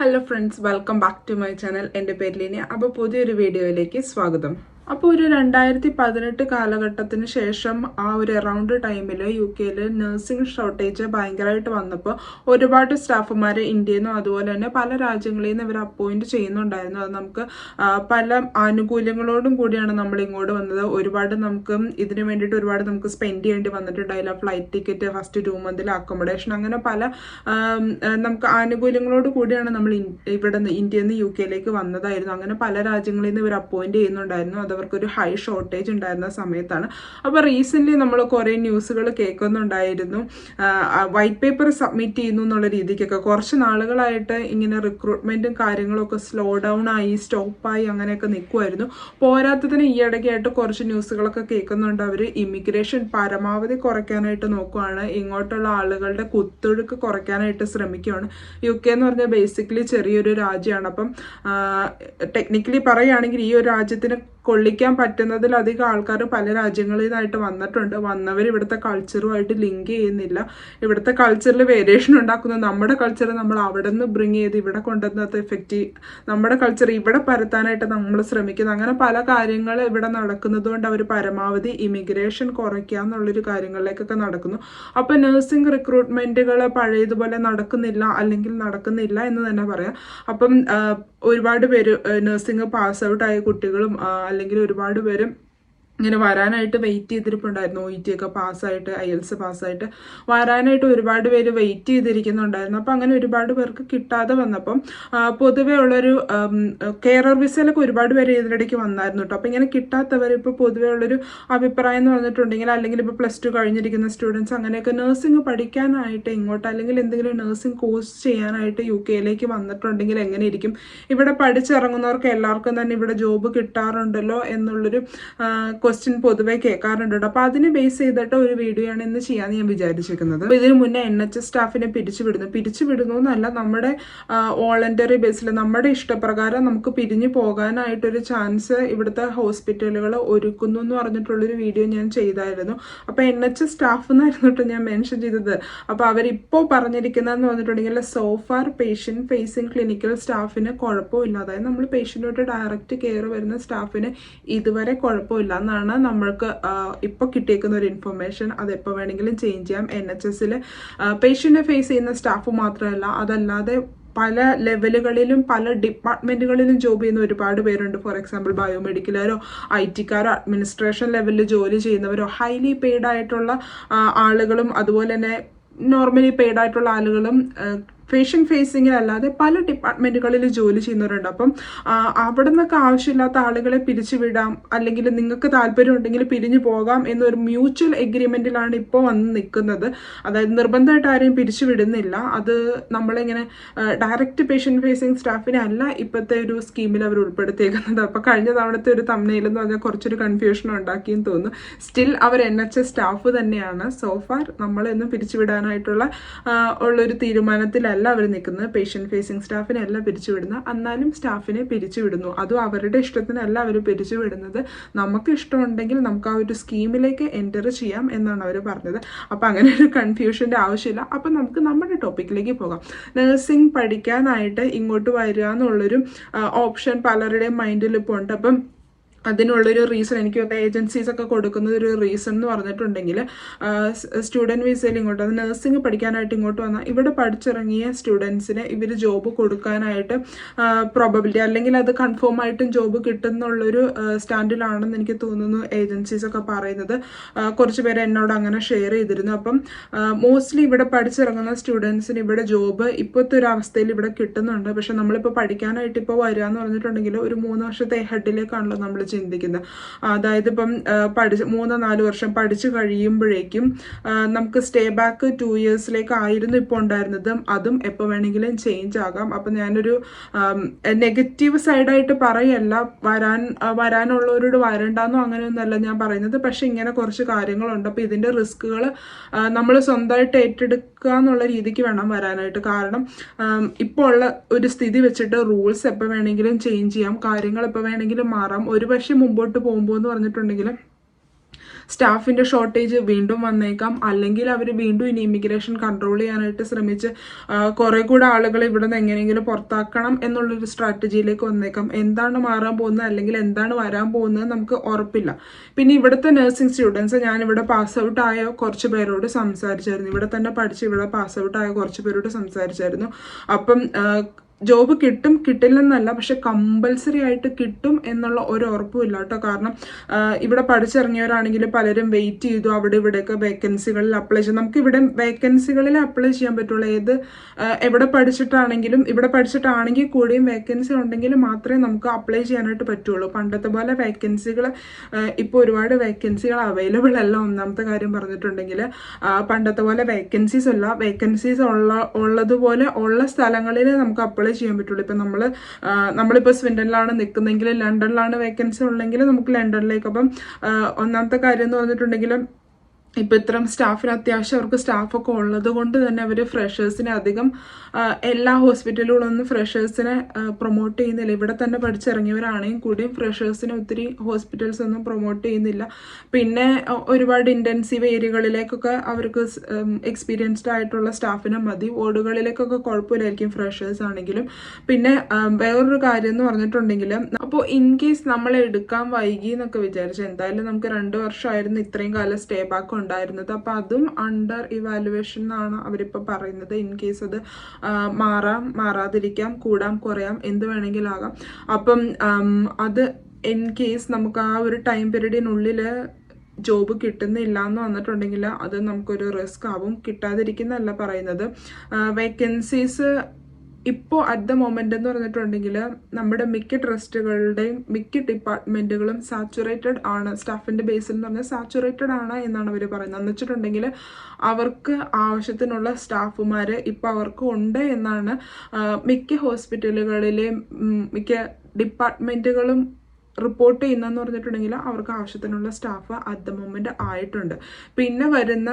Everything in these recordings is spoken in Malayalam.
Hello friends welcome back to my channel എന്റെ പേര് ലീന അപ്പോൾ പുതിയൊരു വീഡിയോയിലേക്ക് സ്വാഗതം. അപ്പോൾ ഒരു രണ്ടായിരത്തി പതിനെട്ട് കാലഘട്ടത്തിന് ശേഷം ആ ഒരു എറൗണ്ട് ടൈമിൽ യു കെയിൽ നഴ്സിംഗ് ഷോർട്ടേജ് ഭയങ്കരമായിട്ട് വന്നപ്പോൾ ഒരുപാട് സ്റ്റാഫുമാർ ഇന്ത്യയിൽ നിന്നും അതുപോലെ തന്നെ പല രാജ്യങ്ങളിൽ നിന്ന് ഇവർ അപ്പോയിന്റ് ചെയ്യുന്നുണ്ടായിരുന്നു. അത് നമുക്ക് പല ആനുകൂല്യങ്ങളോടും കൂടിയാണ് നമ്മൾ ഇങ്ങോട്ട് വന്നത്. ഒരുപാട് നമുക്ക് ഇതിനു വേണ്ടിയിട്ട് ഒരുപാട് നമുക്ക് സ്പെൻഡ് ചെയ്യേണ്ടി വന്നിട്ടുണ്ടായില്ല. ഫ്ലൈറ്റ് ടിക്കറ്റ് ഫസ്റ്റ് ടു മന്തിൽ അക്കോമഡേഷൻ അങ്ങനെ പല നമുക്ക് ആനുകൂല്യങ്ങളോട് കൂടിയാണ് നമ്മൾ ഇവിടെ നിന്ന് ഇന്ത്യയിൽ നിന്ന് യു കെയിലേക്ക് വന്നതായിരുന്നു. അങ്ങനെ പല രാജ്യങ്ങളിൽ നിന്ന് ഇവർ അപ്പോയിന്റ് ചെയ്യുന്നുണ്ടായിരുന്നു. അത് അവർക്കൊരു ഹൈ ഷോർട്ടേജ് ഉണ്ടായിരുന്ന സമയത്താണ്. അപ്പോൾ റീസെന്റ്ലി നമ്മൾ കുറേ ന്യൂസുകൾ കേൾക്കുന്നുണ്ടായിരുന്നു. വൈറ്റ് പേപ്പർ സബ്മിറ്റ് ചെയ്യുന്നു എന്നുള്ള രീതിക്കൊക്കെ. കുറച്ച് നാളുകളായിട്ട് ഇങ്ങനെ റിക്രൂട്ട്മെന്റും കാര്യങ്ങളൊക്കെ സ്ലോ ഡൗൺ ആയി സ്റ്റോപ്പായി അങ്ങനെയൊക്കെ നിൽക്കുമായിരുന്നു പോരാത്തതിന് ഈ ഇടയ്ക്കായിട്ട് കുറച്ച് ന്യൂസുകളൊക്കെ കേൾക്കുന്നുണ്ട്. അവർ ഇമിഗ്രേഷൻ പരമാവധി കുറയ്ക്കാനായിട്ട് നോക്കുവാണ്. ഇങ്ങോട്ടുള്ള ആളുകളുടെ കുത്തൊഴുക്ക് കുറയ്ക്കാനായിട്ട് ശ്രമിക്കുകയാണ് യു കെ എന്ന് പറഞ്ഞാൽ ബേസിക്കലി ചെറിയൊരു രാജ്യമാണ്. അപ്പം ടെക്നിക്കലി പറയുകയാണെങ്കിൽ ഈ ഒരു രാജ്യത്തിന് കൊള്ളിക്കാൻ പറ്റുന്നതിലധികം ആൾക്കാർ പല രാജ്യങ്ങളിൽ നിന്നായിട്ട് വന്നിട്ടുണ്ട്. വന്നവർ ഇവിടുത്തെ കൾച്ചറുമായിട്ട് ലിങ്ക് ചെയ്യുന്നില്ല. ഇവിടുത്തെ കൾച്ചറിൽ വേരിയേഷൻ ഉണ്ടാക്കുന്ന. നമ്മുടെ കൾച്ചർ നമ്മൾ അവിടെ നിന്ന് ബ്രിങ് ചെയ്ത് ഇവിടെ കൊണ്ടുവന്നത് എഫക്റ്റ് നമ്മുടെ കൾച്ചർ ഇവിടെ പരത്താനായിട്ട് നമ്മൾ ശ്രമിക്കുന്നത് അങ്ങനെ പല കാര്യങ്ങൾ ഇവിടെ നടക്കുന്നത് കൊണ്ട് അവർ പരമാവധി ഇമിഗ്രേഷൻ കുറയ്ക്കുക എന്നുള്ളൊരു കാര്യങ്ങളിലേക്കൊക്കെ നടക്കുന്നു. അപ്പോൾ നഴ്സിംഗ് റിക്രൂട്ട്മെന്റുകൾ പഴയതുപോലെ നടക്കുന്നില്ല അല്ലെങ്കിൽ നടക്കുന്നില്ല എന്ന് തന്നെ പറയാം. അപ്പം ഒരുപാട് പേര് നഴ്സിംഗ് പാസ് ഔട്ടായ കുട്ടികളും അല്ലെങ്കിൽ ഒരുപാട് പേര് ഇങ്ങനെ വരാനായിട്ട് വെയിറ്റ് ചെയ്തിരിപ്പുണ്ടായിരുന്നു. ഒ ടി ഒക്കെ പാസ്സായിട്ട് ഐ എൽസ് പാസ്സായിട്ട്. വരാനായിട്ട് ഒരുപാട് പേര് വെയിറ്റ് ചെയ്തിരിക്കുന്നുണ്ടായിരുന്നു. അപ്പം അങ്ങനെ ഒരുപാട് പേർക്ക് കിട്ടാതെ വന്നപ്പം പൊതുവേ ഉള്ളൊരു കെയറർ വിസയിലൊക്കെ ഒരുപാട് പേര് ഇതിനിടയ്ക്ക് വന്നായിരുന്നു കേട്ടോ അപ്പം ഇങ്ങനെ കിട്ടാത്തവർ ഇപ്പോൾ പൊതുവെ ഉള്ളൊരു അഭിപ്രായം എന്ന് പറഞ്ഞിട്ടുണ്ടെങ്കിൽ അല്ലെങ്കിൽ ഇപ്പോൾ പ്ലസ് ടു കഴിഞ്ഞിരിക്കുന്ന സ്റ്റുഡൻസ് അങ്ങനെയൊക്കെ നഴ്സിംഗ് പഠിക്കാനായിട്ട് ഇങ്ങോട്ട് അല്ലെങ്കിൽ എന്തെങ്കിലും നഴ്സിംഗ് കോഴ്സ് ചെയ്യാനായിട്ട് യു കെയിലേക്ക് വന്നിട്ടുണ്ടെങ്കിൽ എങ്ങനെയിരിക്കും ഇവിടെ പഠിച്ചിറങ്ങുന്നവർക്ക് എല്ലാവർക്കും തന്നെ ഇവിടെ ജോബ് കിട്ടാറുണ്ടല്ലോ എന്നുള്ളൊരു ക്വസ്റ്റ്യൻ പൊതുവെ കേൾക്കാറുണ്ട് കേട്ടോ അതിനെ ബേസ് ചെയ്തിട്ട് ഒരു വീഡിയോ ആണ് ഇന്ന് ചെയ്യാന്ന് ഞാൻ വിചാരിച്ചിരിക്കുന്നത്. ഇതിനു മുന്നേ എൻ എച്ച് സ്റ്റാഫിനെ പിരിച്ചുവിടുന്നു പിരിച്ചുവിടുന്നു എന്നല്ല നമ്മുടെ വോളണ്ടറി ബേസിൽ നമ്മുടെ ഇഷ്ടപ്രകാരം നമുക്ക് പിരിഞ്ഞു പോകാനായിട്ടൊരു ചാൻസ് ഇവിടുത്തെ ഹോസ്പിറ്റലുകൾ ഒരുക്കുന്നു എന്ന് പറഞ്ഞിട്ടുള്ളൊരു വീഡിയോ ഞാൻ ചെയ്തായിരുന്നു. അപ്പോൾ എൻ എച്ച് സ്റ്റാഫ് എന്നായിരുന്നു കേട്ടോ ഞാൻ മെൻഷൻ ചെയ്തത്. അപ്പോൾ അവരിപ്പോൾ പറഞ്ഞിരിക്കുന്നതെന്ന് പറഞ്ഞിട്ടുണ്ടെങ്കിൽ so far patient facing clinical സ്റ്റാഫിന് കുഴപ്പമില്ല. അതായത് നമ്മൾ പേഷ്യന്റോട്ട് ഡയറക്റ്റ് കെയർ വരുന്ന സ്റ്റാഫിന് ഇതുവരെ കുഴപ്പമില്ല എന്നാണ് നമ്മൾക്ക് ഇപ്പോൾ കിട്ടിയേക്കുന്ന ഒരു ഇൻഫർമേഷൻ അത് എപ്പോ വേണമെങ്കിലും ചേഞ്ച് ചെയ്യാം. എൻ എച്ച് എസിൽ പേഷ്യന്റിനെ ഫേസ് ചെയ്യുന്ന സ്റ്റാഫ് മാത്രമല്ല അതല്ലാതെ പല ലെവലുകളിലും പല ഡിപ്പാർട്ട്മെന്റുകളിലും ജോബ് ചെയ്യുന്ന ഒരുപാട് പേരുണ്ട്. ഫോർ എക്സാമ്പിൾ ബയോമെഡിക്കലാരോ ഐ ടിക്കാരോ അഡ്മിനിസ്ട്രേഷൻ ലെവലിൽ ജോലി ചെയ്യുന്നവരോ ഹൈലി പെയ്ഡ് ആയിട്ടുള്ള ആളുകളും അതുപോലെ തന്നെ നോർമലി പെയ്ഡ് ആയിട്ടുള്ള ആളുകളും ഫേഷ്യൻ ഫേസിങ്ങിലല്ലാതെ പല ഡിപ്പാർട്ട്മെന്റുകളിൽ ജോലി ചെയ്യുന്നവരുണ്ട്. അപ്പം അവിടെ നിന്നൊക്കെ ആവശ്യമില്ലാത്ത ആളുകളെ പിരിച്ചുവിടാം അല്ലെങ്കിൽ നിങ്ങൾക്ക് താല്പര്യം ഉണ്ടെങ്കിൽ പിരിഞ്ഞു പോകാം എന്നൊരു മ്യൂച്വൽ എഗ്രിമെന്റിലാണ് ഇപ്പോൾ വന്ന് നിൽക്കുന്നത്. അതായത് നിർബന്ധമായിട്ട് ആരെയും പിരിച്ചുവിടുന്നില്ല അത് നമ്മളിങ്ങനെ ഡയറക്റ്റ് പേഷ്യൻ ഫേസിങ് സ്റ്റാഫിനെ അല്ല ഇപ്പോഴത്തെ ഒരു സ്കീമിൽ അവർ ഉൾപ്പെടുത്തിയേക്കുന്നത്. അപ്പോൾ കഴിഞ്ഞ തവണത്തെ ഒരു തമ്മനയിൽ എന്ന് പറഞ്ഞാൽ കുറച്ചൊരു കൺഫ്യൂഷൻ ഉണ്ടാക്കിയെന്ന് തോന്നുന്നു. സ്റ്റിൽ അവർ എൻ എച്ച് സ്റ്റാഫ് തന്നെയാണ്. സോഫാർ നമ്മളെന്നും പിരിച്ചുവിടാനായിട്ടുള്ള ഉള്ളൊരു തീരുമാനത്തിലല്ല. അവർ നിൽക്കുന്നത്. പേഷ്യന്റ് ഫേസിങ് സ്റ്റാഫിനെ അല്ല പിരിച്ചുവിടുന്നത് എന്നാലും സ്റ്റാഫിനെ പിരിച്ചുവിടുന്നു അതും അവരുടെ ഇഷ്ടത്തിനല്ല അവർ പിരിച്ചുവിടുന്നത് നമുക്ക് ഇഷ്ടമുണ്ടെങ്കിൽ നമുക്ക് ആ ഒരു സ്കീമിലേക്ക് എന്റർ ചെയ്യാം എന്നാണ് അവർ പറഞ്ഞത്. അപ്പോൾ അങ്ങനെ ഒരു കൺഫ്യൂഷന്റെ ആവശ്യമില്ല. അപ്പം നമുക്ക് നമ്മുടെ ടോപ്പിക്കിലേക്ക് പോകാം. നഴ്സിംഗ് പഠിക്കാനായിട്ട് ഇങ്ങോട്ട് വരിക എന്നുള്ളൊരു ഓപ്ഷൻ പലരുടെയും മൈൻഡിൽ ഇപ്പോൾ ഉണ്ട്. അപ്പം അതിനുള്ളൊരു റീസൺ എനിക്ക് തോന്നുന്നത് ഏജൻസീസ് ഒക്കെ കൊടുക്കുന്ന ഒരു റീസൺ എന്ന് പറഞ്ഞിട്ടുണ്ടെങ്കിൽ സ്റ്റുഡന്റ് വിസയിൽ ഇങ്ങോട്ട് അത് നഴ്സിംഗ് പഠിക്കാനായിട്ട് ഇങ്ങോട്ട് വന്നാൽ ഇവിടെ പഠിച്ചിറങ്ങിയ സ്റ്റുഡൻസിന് ഇവർ ജോബ് കൊടുക്കാനായിട്ട് പ്രോബബിലിറ്റി അല്ലെങ്കിൽ അത് കൺഫേം ആയിട്ടും ജോബ് കിട്ടുന്നുള്ളൊരു സ്റ്റാൻഡിലാണെന്ന് എനിക്ക് തോന്നുന്നു ഏജൻസീസ് ഒക്കെ പറയുന്നത്. കുറച്ച് പേര് എന്നോട് അങ്ങനെ ഷെയർ ചെയ്തിരുന്നു. അപ്പം മോസ്റ്റ്ലി ഇവിടെ പഠിച്ചിറങ്ങുന്ന സ്റ്റുഡൻസിന് ഇവിടെ ജോബ് ഇപ്പോഴത്തെ ഒരു അവസ്ഥയിൽ ഇവിടെ കിട്ടുന്നുണ്ട്. പക്ഷെ നമ്മളിപ്പോൾ പഠിക്കാനായിട്ട് ഇപ്പോൾ വരിക എന്ന് പറഞ്ഞിട്ടുണ്ടെങ്കിൽ ഒരു മൂന്ന് വർഷത്തെ ഹെഡിലേക്കാണല്ലോ നമ്മൾ ചിന്തിക്കുന്നത്. അതായത് ഇപ്പം പഠിച്ച് മൂന്നോ നാല് വർഷം പഠിച്ചു കഴിയുമ്പോഴേക്കും നമുക്ക് സ്റ്റേ ബാക്ക് ടു ഇയേഴ്സിലേക്ക് ആയിരുന്നു ഇപ്പോൾ ഉണ്ടായിരുന്നത്. അതും എപ്പോൾ വേണമെങ്കിലും ചേഞ്ച് ആകാം. അപ്പം ഞാനൊരു നെഗറ്റീവ് സൈഡായിട്ട് പറയല്ല. വരാൻ വരാനുള്ളവരോട് വരണ്ടെന്നോ അങ്ങനെയൊന്നുമല്ല ഞാൻ പറയുന്നത്. പക്ഷെ ഇങ്ങനെ കുറച്ച് കാര്യങ്ങളുണ്ട്. അപ്പോൾ ഇതിന്റെ റിസ്ക്കുകൾ നമ്മൾ സ്വന്തമായിട്ട് ഏറ്റെടുക്കുക എന്നുള്ള രീതിക്ക് വേണം വരാനായിട്ട്. കാരണം ഇപ്പോൾ ഉള്ള ഒരു സ്ഥിതി വെച്ചിട്ട് റൂൾസ് എപ്പോൾ വേണമെങ്കിലും ചേഞ്ച് ചെയ്യാം. കാര്യങ്ങൾ എപ്പോൾ വേണമെങ്കിലും മാറാം. ഒരു പക്ഷേ മുമ്പോട്ട് പോകുമ്പോൾ എന്ന് പറഞ്ഞിട്ടുണ്ടെങ്കിൽ സ്റ്റാഫിന്റെ ഷോർട്ടേജ് വീണ്ടും വന്നേക്കാം. അല്ലെങ്കിൽ അവർ വീണ്ടും ഇനി ഇമിഗ്രേഷൻ കൺട്രോൾ ചെയ്യാനായിട്ട് ശ്രമിച്ച് കുറേ കൂടെ ആളുകളെ ഇവിടെ നിന്ന് എങ്ങനെയെങ്കിലും പുറത്താക്കണം എന്നുള്ളൊരു സ്ട്രാറ്റജിയിലേക്ക് വന്നേക്കാം. എന്താണ് മാറാൻ പോകുന്നത്? അല്ലെങ്കിൽ എന്താണ് വരാൻ പോകുന്നത് നമുക്ക് ഉറപ്പില്ല. പിന്നെ ഇവിടുത്തെ നഴ്സിംഗ് സ്റ്റുഡൻസ് ഞാൻ ഇവിടെ പാസ് ഔട്ട് ആയ കുറച്ച് പേരോട് സംസാരിച്ചായിരുന്നു. ഇവിടെ തന്നെ പഠിച്ച് ഇവിടെ പാസ് ഔട്ട് ആയ കുറച്ച് പേരോട് സംസാരിച്ചായിരുന്നു. അപ്പം ജോബ് കിട്ടും കിട്ടില്ലെന്നല്ല പക്ഷെ കമ്പൽസറി ആയിട്ട് കിട്ടും എന്നുള്ള ഒരു ഉറപ്പും ഇല്ല കേട്ടോ. കാരണം ഇവിടെ പഠിച്ചിറങ്ങിയവരാണെങ്കിൽ പലരും വെയിറ്റ് ചെയ്തു അവിടെ ഇവിടെയൊക്കെ വേക്കൻസികളിൽ അപ്ലൈ ചെയ്തു. നമുക്ക് ഇവിടെ വേക്കൻസികളിൽ അപ്ലൈ ചെയ്യാൻ പറ്റുള്ളൂ. ഏത് എവിടെ പഠിച്ചിട്ടാണെങ്കിലും ഇവിടെ പഠിച്ചിട്ടാണെങ്കിൽ കൂടിയും വേക്കൻസി ഉണ്ടെങ്കിൽ മാത്രമേ നമുക്ക് അപ്ലൈ ചെയ്യാനായിട്ട് പറ്റുള്ളൂ. പണ്ടത്തെ പോലെ വേക്കൻസികൾ ഇപ്പോൾ ഒരുപാട് വേക്കൻസികൾ അവൈലബിൾ അല്ല ഒന്നാമത്തെ കാര്യം പറഞ്ഞിട്ടുണ്ടെങ്കിൽ. പണ്ടത്തെ പോലെ വേക്കൻസീസ് അല്ല. വേക്കൻസീസ് ഉള്ള ഉള്ളതുപോലെ ഉള്ള സ്ഥലങ്ങളിൽ നമുക്ക് അപ്ലൈ ചെയ്യാൻ പറ്റുള്ളൂ ഇപ്പം നമ്മൾ നമ്മളിപ്പോൾ സ്വിൻഡനിലാണ് നിൽക്കുന്നതെങ്കിൽ ലണ്ടനിലാണ് വേക്കൻസി ഉള്ളെങ്കിൽ നമുക്ക് ലണ്ടനിലേക്ക്. അപ്പം ഒന്നാമത്തെ കാര്യം എന്ന് പറഞ്ഞിട്ടുണ്ടെങ്കിൽ ഇപ്പം ഇത്രയും സ്റ്റാഫിന് അത്യാവശ്യം അവർക്ക് സ്റ്റാഫൊക്കെ ഉള്ളത് കൊണ്ട് തന്നെ അവർ ഫ്രഷേഴ്സിനെ അധികം എല്ലാ ഹോസ്പിറ്റലുകളൊന്നും ഫ്രഷേഴ്സിനെ പ്രൊമോട്ട് ചെയ്യുന്നില്ല. ഇവിടെ തന്നെ പഠിച്ചിറങ്ങിയവരാണെങ്കിൽ കൂടിയും ഫ്രഷേഴ്സിനെ ഒത്തിരി ഹോസ്പിറ്റൽസ് ഒന്നും പ്രൊമോട്ട് ചെയ്യുന്നില്ല. പിന്നെ ഒരുപാട് ഇന്റൻസീവ് ഏരിയകളിലേക്കൊക്കെ അവർക്ക് എക്സ്പീരിയൻസ്ഡ് ആയിട്ടുള്ള സ്റ്റാഫിനെ മതി. വാർഡുകളിലേക്കൊക്കെ കുഴപ്പമില്ലായിരിക്കും ഫ്രഷേഴ്സ് ആണെങ്കിലും. പിന്നെ വേറൊരു കാര്യം എന്ന് പറഞ്ഞിട്ടുണ്ടെങ്കിൽ അപ്പോൾ ഇൻ കേസ് നമ്മൾ എടുക്കാൻ വൈകി എന്നൊക്കെ വിചാരിച്ചു എന്തായാലും നമുക്ക് രണ്ട് വർഷമായിരുന്നു ഇത്രയും കാലം സ്റ്റേ ബാക്ക് ഉണ്ടായിരുന്നത്. അപ്പോൾ അതും അണ്ടർ ഇവാലുവേഷൻ എന്നാണ് അവരിപ്പോൾ പറയുന്നത്. ഇൻ കേസ് അത് മാറാം മാറാതിരിക്കാം കൂടാം കുറയാം എന്ത് വേണമെങ്കിലാകാം. അപ്പം അത് ഇൻ കേസ് നമുക്ക് ആ ഒരു ടൈം പീരീഡിനുള്ളിൽ ജോബ് കിട്ടുന്നില്ല എന്ന് വന്നിട്ടുണ്ടെങ്കിൽ അത് നമുക്കൊരു റിസ്ക് ആവും. കിട്ടാതിരിക്കുന്നല്ല പറയുന്നത്. വേക്കൻസീസ് ഇപ്പോൾ അറ്റ് ദ മൊമെന്റ് എന്ന് പറഞ്ഞിട്ടുണ്ടെങ്കിൽ നമ്മുടെ മിക്ക ട്രസ്റ്റുകളുടെയും മിക്ക ഡിപ്പാർട്ട്മെന്റുകളും സാച്ചുറേറ്റഡ് ആണ്. സ്റ്റാഫിന്റെ ബേസിൽ എന്ന് പറഞ്ഞാൽ സാച്ചുറേറ്റഡ് ആണ് എന്നാണ് അവർ പറയുന്നത്. എന്ന് വെച്ചിട്ടുണ്ടെങ്കിൽ അവർക്ക് ആവശ്യത്തിനുള്ള സ്റ്റാഫുമാർ ഇപ്പോൾ അവർക്ക് ഉണ്ട് എന്നാണ് മിക്ക ഹോസ്പിറ്റലുകളിലെയും മിക്ക ഡിപ്പാർട്ട്മെന്റുകളും റിപ്പോർട്ട് ചെയ്യുന്നതെന്ന് പറഞ്ഞിട്ടുണ്ടെങ്കിൽ അവർക്ക് ആവശ്യത്തിനുള്ള സ്റ്റാഫ് അറ്റ് ദ മൊമെന്റ് ആയിട്ടുണ്ട്. പിന്നെ വരുന്ന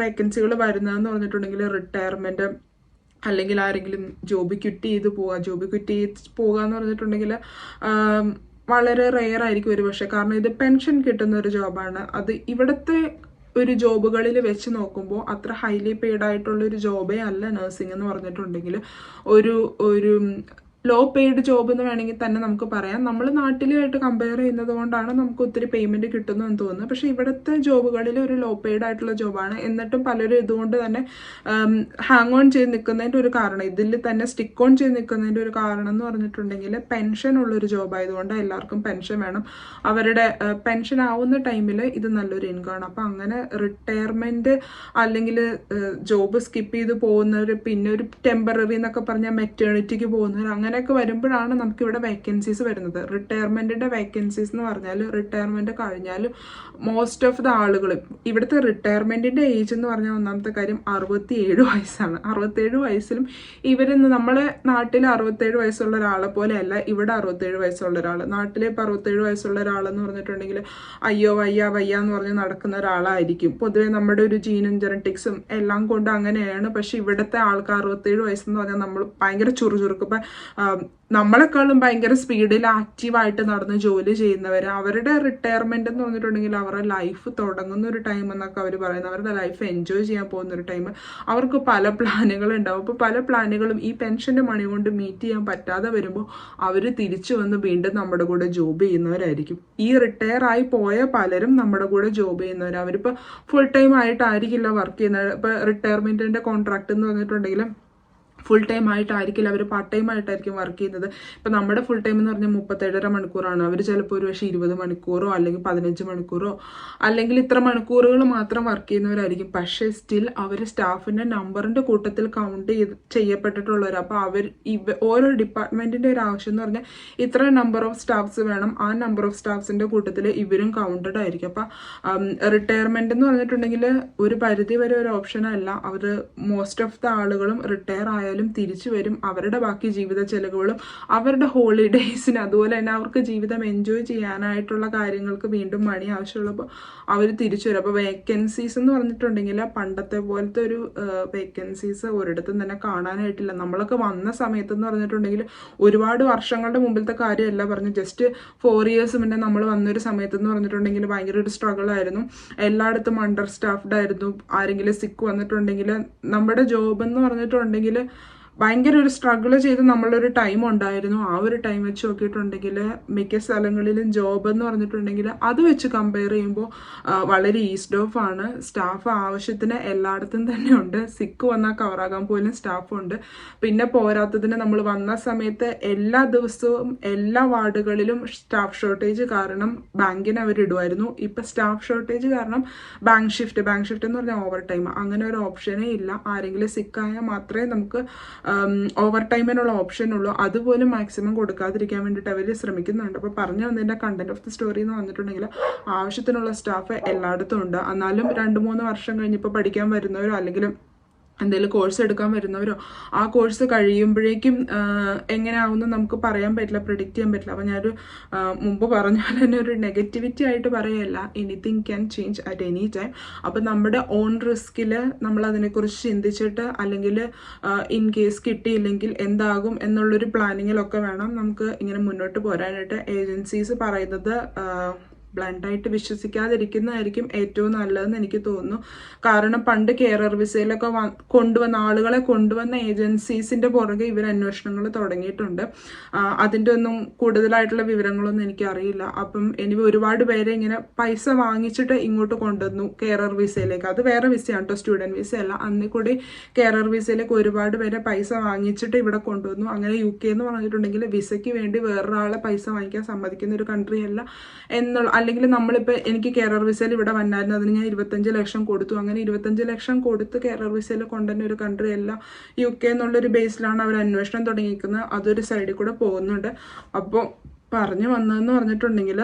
വേക്കൻസികൾ വരുന്നതെന്ന് പറഞ്ഞിട്ടുണ്ടെങ്കിൽ റിട്ടയർമെന്റ് അല്ലെങ്കിൽ ആരെങ്കിലും ജോബ് ക്വിറ്റ് ചെയ്ത് പോവുക ജോബ് ക്വിറ്റ് ചെയ്ത് പോവുക എന്ന് പറഞ്ഞിട്ടുണ്ടെങ്കിൽ വളരെ റെയർ ആയിരിക്കും ഒരു പക്ഷേ. കാരണം ഇത് പെൻഷൻ കിട്ടുന്ന ഒരു ജോബാണ് അത് ഇവിടുത്തെ ഒരു ജോബുകളിൽ വെച്ച് നോക്കുമ്പോൾ അത്ര ഹൈലി പെയ്ഡ് ആയിട്ടുള്ള ഒരു ജോബേ അല്ല നഴ്സിംഗ് എന്ന് പറഞ്ഞിട്ടുണ്ടെങ്കിൽ ഒരു ഒരു ലോ പെയ്ഡ് ജോബ് എന്ന് വേണമെങ്കിൽ തന്നെ നമുക്ക് പറയാം. നമ്മൾ നാട്ടിലുമായിട്ട് കമ്പയർ ചെയ്യുന്നത് കൊണ്ടാണ് നമുക്ക് ഒത്തിരി പേയ്മെന്റ് കിട്ടുന്നതെന്ന് തോന്നുന്നത്. പക്ഷേ ഇവിടുത്തെ ജോബുകളിൽ ഒരു ലോ പെയ്ഡ് ആയിട്ടുള്ള ജോബാണ് എന്നിട്ടും പലരും ഇതുകൊണ്ട് തന്നെ ഹാങ് ഓൺ ചെയ്ത് നിൽക്കുന്നതിന്റെ ഒരു കാരണം ഇതിൽ തന്നെ സ്റ്റിക്ക് ഓൺ ചെയ്ത് നിൽക്കുന്നതിന്റെ ഒരു കാരണം എന്ന് പറഞ്ഞിട്ടുണ്ടെങ്കിൽ പെൻഷൻ ഉള്ളൊരു ജോബ് ആയതുകൊണ്ട് എല്ലാവർക്കും പെൻഷൻ വേണം. അവരുടെ പെൻഷൻ ആവുന്ന ടൈമിൽ ഇത് നല്ലൊരു ഇൻകമാണ് അപ്പോൾ അപ്പം അങ്ങനെ റിട്ടയർമെന്റ് അല്ലെങ്കിൽ ജോബ് സ്കിപ്പ് ചെയ്ത് പോകുന്നവർ പിന്നെ ഒരു ടെമ്പററി എന്നൊക്കെ പറഞ്ഞാൽ മെറ്റേണിറ്റിക്ക് പോകുന്നവർ അങ്ങനെയൊക്കെ വരുമ്പോഴാണ് നമുക്ക് ഇവിടെ വേക്കൻസീസ് വരുന്നത്. റിട്ടയർമെന്റിന്റെ വേക്കൻസീസ് എന്ന് പറഞ്ഞാൽ റിട്ടയർമെന്റ് കഴിഞ്ഞാൽ മോസ്റ്റ് ഓഫ് ദ ആളുകൾ ഇവിടുത്തെ റിട്ടയർമെന്റിന്റെ ഏജ് എന്ന് പറഞ്ഞാൽ ഒന്നാമത്തെ കാര്യം അറുപത്തിയേഴ് വയസ്സാണ്. അറുപത്തേഴ് വയസ്സിലും ഇവരിന്ന് നമ്മളെ നാട്ടിൽ അറുപത്തേഴ് വയസ്സുള്ള ഒരാളെ പോലെയല്ല ഇവിടെ അറുപത്തേഴ് വയസ്സുള്ള ഒരാൾ. നാട്ടിലെ ഇപ്പോൾ അറുപത്തേഴ് വയസ്സുള്ള ഒരാളെന്ന് പറഞ്ഞിട്ടുണ്ടെങ്കിൽ അയ്യോ വയ്യ വയ്യ എന്ന് പറഞ്ഞ് നടക്കുന്ന ഒരാളായിരിക്കും. പൊതുവെ നമ്മുടെ ഒരു ജീനും ജനറ്റിക്സും എല്ലാം കൊണ്ട് അങ്ങനെയാണ്. പക്ഷെ ഇവിടുത്തെ ആൾക്കാർ അറുപത്തേഴ് വയസ്സെന്ന് പറഞ്ഞാൽ നമ്മൾ ഭയങ്കര ചുറുചുറുക്ക്. നമ്മളെക്കാളും ഭയങ്കര സ്പീഡിൽ ആക്റ്റീവായിട്ട് നടന്ന് ജോലി ചെയ്യുന്നവർ അവരുടെ റിട്ടയർമെന്റ് എന്ന് പറഞ്ഞിട്ടുണ്ടെങ്കിൽ അവരുടെ ലൈഫ് തുടങ്ങുന്ന ഒരു ടൈം എന്നൊക്കെ അവർ പറയുന്നത്. അവരുടെ ലൈഫ് എൻജോയ് ചെയ്യാൻ പോകുന്ന ഒരു ടൈം അവർക്ക് പല പ്ലാനുകൾ ഉണ്ടാവും. അപ്പോൾ പല പ്ലാനുകളും ഈ പെൻഷന്റെ മണി കൊണ്ട് മീറ്റ് ചെയ്യാൻ പറ്റാതെ വരുമ്പോൾ അവർ തിരിച്ചു വന്ന് വീണ്ടും നമ്മുടെ കൂടെ ജോബ് ചെയ്യുന്നവരായിരിക്കും. ഈ റിട്ടയർ ആയി പോയ പലരും നമ്മുടെ കൂടെ ജോബ് ചെയ്യുന്നവർ അവരിപ്പോൾ ഫുൾ ടൈം ആയിട്ടായിരിക്കില്ല വർക്ക് ചെയ്യുന്നത്. ഇപ്പോൾ റിട്ടയർമെന്റിന്റെ കോൺട്രാക്ട് എന്ന് പറഞ്ഞിട്ടുണ്ടെങ്കിൽ ഫുൾ ടൈം ആയിട്ടായിരിക്കില്ല. അവർ പാർട്ട് ടൈം ആയിട്ടായിരിക്കും വർക്ക് ചെയ്യുന്നത്. ഇപ്പം നമ്മുടെ ഫുൾ ടൈം എന്ന് പറഞ്ഞാൽ മുപ്പത്തേഴര മണിക്കൂറാണ്. അവർ ചിലപ്പോൾ ഒരു പക്ഷേ ഇരുപത് മണിക്കൂറോ അല്ലെങ്കിൽ പതിനഞ്ച് മണിക്കൂറോ അല്ലെങ്കിൽ ഇത്ര മണിക്കൂറുകൾ മാത്രം വർക്ക് ചെയ്യുന്നവരായിരിക്കും. പക്ഷേ സ്റ്റിൽ അവർ സ്റ്റാഫിന്റെ നമ്പറിന്റെ കൂട്ടത്തിൽ കൗണ്ട് ചെയ്ത് ചെയ്യപ്പെട്ടിട്ടുള്ളവർ അപ്പോൾ അവർ ഇവ ഓരോ ഡിപ്പാർട്ട്മെന്റിന്റെ ഒരു ആവശ്യം എന്ന് പറഞ്ഞാൽ ഇത്ര നമ്പർ ഓഫ് സ്റ്റാഫ്സ് വേണം. ആ നമ്പർ ഓഫ് സ്റ്റാഫ്സിന്റെ കൂട്ടത്തിൽ ഇവരും കൗണ്ടഡ് ആയിരിക്കും. അപ്പോൾ റിട്ടയർമെന്റ് എന്ന് പറഞ്ഞിട്ടുണ്ടെങ്കിൽ ഒരു പരിധി വരെ ഒരു ഓപ്ഷനല്ല അവർ മോസ്റ്റ് ഓഫ് ദ ആളുകളും റിട്ടയർ ആയാലും എന്തായാലും തിരിച്ചു വരും. അവരുടെ ബാക്കി ജീവിത ചെലവുകളും അവരുടെ ഹോളിഡേയ്സിന് അതുപോലെ തന്നെ അവർക്ക് ജീവിതം എൻജോയ് ചെയ്യാനായിട്ടുള്ള കാര്യങ്ങൾക്ക് വീണ്ടും മണി ആവശ്യമുള്ളപ്പോൾ അവർ തിരിച്ചു വരും. അപ്പോൾ വേക്കൻസീസ് എന്ന് പറഞ്ഞിട്ടുണ്ടെങ്കിൽ പണ്ടത്തെ പോലത്തെ ഒരു വേക്കൻസീസ് ഒരിടത്തും തന്നെ കാണാനായിട്ടില്ല. നമ്മളൊക്കെ വന്ന സമയത്ത് എന്ന് പറഞ്ഞിട്ടുണ്ടെങ്കിൽ ഒരുപാട് വർഷങ്ങളുടെ മുമ്പിലത്തെ കാര്യമല്ല പറഞ്ഞു ജസ്റ്റ് ഫോർ ഇയേഴ്സ് മുന്നേ നമ്മൾ വന്നൊരു സമയത്ത് എന്ന് പറഞ്ഞിട്ടുണ്ടെങ്കിൽ ഭയങ്കര ഒരു സ്ട്രഗിൾ ആയിരുന്നു. എല്ലായിടത്തും അണ്ടർ സ്റ്റാഫ്ഡ് ആയിരുന്നു. ആരെങ്കിലും സിക്ക് വന്നിട്ടുണ്ടെങ്കിൽ നമ്മുടെ ജോബ് എന്ന് പറഞ്ഞിട്ടുണ്ടെങ്കിൽ ഭയങ്കര ഒരു സ്ട്രഗിൾ ചെയ്ത് നമ്മളൊരു ടൈം ഉണ്ടായിരുന്നു. ആ ഒരു ടൈം വെച്ച് നോക്കിയിട്ടുണ്ടെങ്കിൽ മിക്ക സ്ഥലങ്ങളിലും ജോബ് എന്ന് പറഞ്ഞിട്ടുണ്ടെങ്കിൽ അത് വെച്ച് കമ്പയർ ചെയ്യുമ്പോൾ വളരെ ഈസ്ഡ് ഓഫ് ആണ്. സ്റ്റാഫ് ആവശ്യത്തിന് എല്ലായിടത്തും തന്നെ ഉണ്ട്. സിക്ക് വന്നാൽ കവറാകാൻ പോലും സ്റ്റാഫ് ഉണ്ട്. പിന്നെ പോരാത്തതിന് നമ്മൾ വന്ന സമയത്ത് എല്ലാ ദിവസവും എല്ലാ വാർഡുകളിലും സ്റ്റാഫ് ഷോർട്ടേജ് കാരണം ബാങ്കിന് അവരിടുമായിരുന്നു ഇപ്പം സ്റ്റാഫ് ഷോർട്ടേജ് കാരണം ബാങ്ക് ഷിഫ്റ്റ് ബാങ്ക് ഷിഫ്റ്റ് എന്ന് പറഞ്ഞാൽ ഓവർ ടൈം അങ്ങനെ ഒരു ഓപ്ഷനേ ഇല്ല. ആരെങ്കിലും സിക്കായാൽ മാത്രമേ നമുക്ക് ഓവർ ടൈമിനുള്ള ഓപ്ഷൻ ഉള്ളൂ. അതുപോലും മാക്സിമം കൊടുക്കാതിരിക്കാൻ വേണ്ടിയിട്ട് അവർ ശ്രമിക്കുന്നുണ്ട്. അപ്പോൾ പറഞ്ഞു വന്നതിന്റെ കണ്ടന്റ് ഓഫ് ദി സ്റ്റോറി എന്ന് വന്നിട്ടുണ്ടെങ്കിൽ ആവശ്യത്തിനുള്ള സ്റ്റാഫ് എല്ലായിടത്തും ഉണ്ട്. എന്നാലും രണ്ട് മൂന്ന് വർഷം കഴിഞ്ഞപ്പോൾ പഠിക്കാൻ വരുന്നവരോ അല്ലെങ്കിൽ എന്തെങ്കിലും കോഴ്സ് എടുക്കാൻ വരുന്നവരോ ആ കോഴ്സ് കഴിയുമ്പോഴേക്കും എങ്ങനെയാവുമെന്ന് നമുക്ക് പറയാൻ പറ്റില്ല പ്രിഡിക്റ്റ് ചെയ്യാൻ പറ്റില്ല. അപ്പോൾ ഞാനൊരു മുമ്പ് പറഞ്ഞ പോലെ തന്നെ ഒരു നെഗറ്റിവിറ്റി ആയിട്ട് പറയല്ല. Anything can change at any time അപ്പോൾ നമ്മുടെ ഓൺ റിസ്കിൽ നമ്മൾ അതിനെക്കുറിച്ച് ചിന്തിച്ചിട്ട് അല്ലെങ്കിൽ ഇൻ കേസ് കിട്ടിയില്ലെങ്കിൽ എന്താകും എന്നുള്ളൊരു പ്ലാനിങ്ങിലൊക്കെ വേണം നമുക്ക് ഇങ്ങനെ മുന്നോട്ട് പോരാനായിട്ട്. ഏജൻസീസ് പറയുന്നത് ബ്ലണ്ടായിട്ട് വിശ്വസിക്കാതിരിക്കുന്നതായിരിക്കും ഏറ്റവും നല്ലതെന്ന് എനിക്ക് തോന്നുന്നു. കാരണം പണ്ട് കെയറർ വിസയിലൊക്കെ കൊണ്ടുവന്ന ആളുകളെ കൊണ്ടുവന്ന ഏജൻസീസിന്റെ പുറകെ ഇവർ അന്വേഷണങ്ങൾ തുടങ്ങിയിട്ടുണ്ട്. അതിന്റെ ഒന്നും കൂടുതലായിട്ടുള്ള വിവരങ്ങളൊന്നും എനിക്ക് അറിയില്ല അപ്പം എനിക്ക് ഒരുപാട് പേരെ ഇങ്ങനെ പൈസ വാങ്ങിച്ചിട്ട് ഇങ്ങോട്ട് കൊണ്ടുവന്നു കെയറർ വിസയിലേക്ക് അത് വേറെ വിസയാണ് കേട്ടോ സ്റ്റുഡന്റ് വിസ അല്ല അന്നിൽ കൂടി കെയറർ വിസയിലേക്ക് ഒരുപാട് പേരെ പൈസ വാങ്ങിച്ചിട്ട് ഇവിടെ കൊണ്ടുവന്നു. അങ്ങനെ യു കെ എന്ന് പറഞ്ഞിട്ടുണ്ടെങ്കിൽ വിസയ്ക്ക് വേണ്ടി വേറൊരാളെ പൈസ വാങ്ങിക്കാൻ സമ്മതിക്കുന്ന ഒരു കൺട്രി അല്ല എന്നുള്ള അല്ലെങ്കിൽ നമ്മളിപ്പോൾ എനിക്ക് കേരള വിസയിൽ ഇവിടെ വന്നായിരുന്നു അതിന് ഞാൻ ഇരുപത്തഞ്ച് ലക്ഷം കൊടുത്തു. അങ്ങനെ ഇരുപത്തഞ്ച് ലക്ഷം കൊടുത്ത് കേരള വിസയിൽ കൊണ്ടുവന്ന ഒരു കൺട്രി അല്ല യു കെ എന്നുള്ളൊരു ബേസിലാണ് അവർ അന്വേഷണം തുടങ്ങിയിരിക്കുന്നത്. അതൊരു സൈഡിൽ കൂടെ പോകുന്നുണ്ട്. അപ്പോൾ പറഞ്ഞു വന്നതെന്ന് പറഞ്ഞിട്ടുണ്ടെങ്കിൽ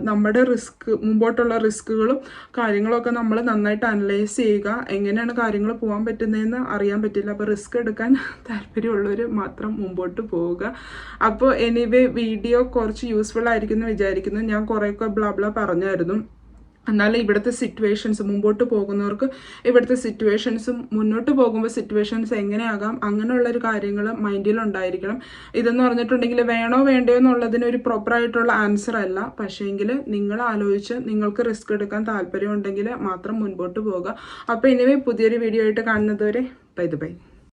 നമ്മുടെ റിസ്ക് മുമ്പോട്ടുള്ള റിസ്ക്കുകളും കാര്യങ്ങളൊക്കെ നമ്മൾ നന്നായിട്ട് അനലൈസ് ചെയ്യുക എങ്ങനെയാണ് കാര്യങ്ങൾ പോകാൻ പറ്റുന്നതെന്ന് അറിയാൻ പറ്റില്ല. അപ്പോൾ റിസ്ക് എടുക്കാൻ താല്പര്യമുള്ളവർ മാത്രം മുമ്പോട്ട് പോവുക. അപ്പോൾ എനിവേ വീഡിയോ കുറച്ച് യൂസ്ഫുൾ ആയിരിക്കും എന്ന് വിചാരിക്കുന്നു. ഞാൻ കുറേയൊക്കെ ബ്ലാ ബ്ലാ പറഞ്ഞായിരുന്നു. എന്നാലും ഇവിടുത്തെ സിറ്റുവേഷൻസ് മുമ്പോട്ട് പോകുന്നവർക്ക് ഇവിടുത്തെ സിറ്റുവേഷൻസും മുന്നോട്ട് പോകുമ്പോൾ സിറ്റുവേഷൻസ് എങ്ങനെയാകാം? അങ്ങനെയുള്ളൊരു കാര്യങ്ങൾ മൈൻഡിലുണ്ടായിരിക്കണം ഇതെന്ന് പറഞ്ഞിട്ടുണ്ടെങ്കിൽ വേണോ വേണ്ടയോ എന്നുള്ളതിന് ഒരു പ്രോപ്പറായിട്ടുള്ള ആൻസർ അല്ല. പക്ഷേങ്കിൽ നിങ്ങൾ ആലോചിച്ച് നിങ്ങൾക്ക് റിസ്ക് എടുക്കാൻ താല്പര്യമുണ്ടെങ്കിൽ മാത്രം മുൻപോട്ട് പോവുക. അപ്പോൾ ഇനിവേ പുതിയൊരു വീഡിയോ ആയിട്ട് കാണുന്നതുവരെ ബൈ ബൈ